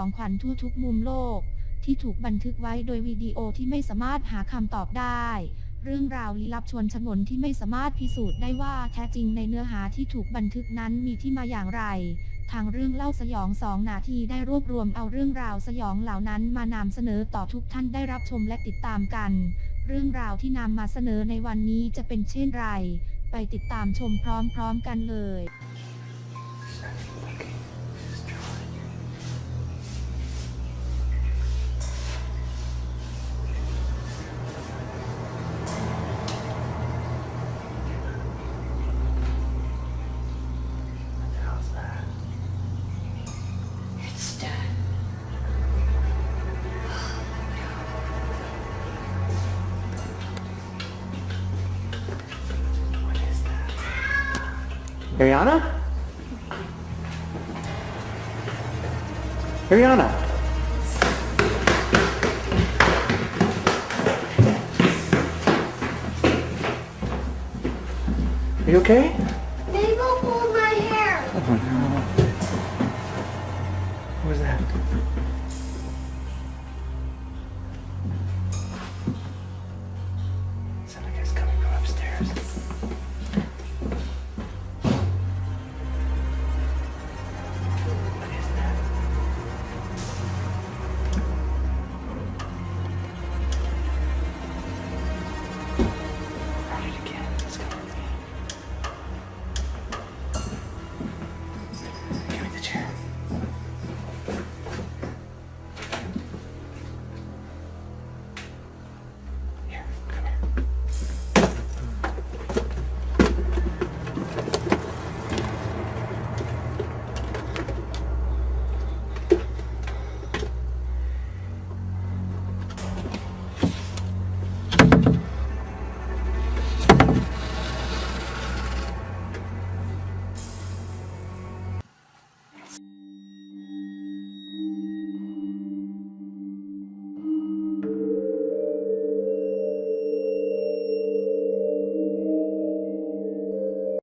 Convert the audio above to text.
องขวัญทั่วทุกมุมโลก ที่ถูกบันทึกไว้โดยวิดีโอที่ไม่สามารถหาคำตอบได้ เรื่องราวลี้ลับชวนฉงนที่ไม่สามารถพิสูจน์ได้ว่าแท้จริงในเนื้อหาที่ถูกบันทึกนั้นมีที่มาอย่างไร ทางเรื่องเล่าสยองสองนาทีได้รวบรวมเอาเรื่องราวสยองเหล่านั้นมานำเสนอต่อทุกท่านได้รับชมและติดตามกัน เรื่องราวที่นำมาเสนอในวันนี้จะเป็นเช่นไร ไปติดตามชมพร้อมๆกันเลย Ariana? Ariana? Are you okay? Mabel pulled my hair. Oh no.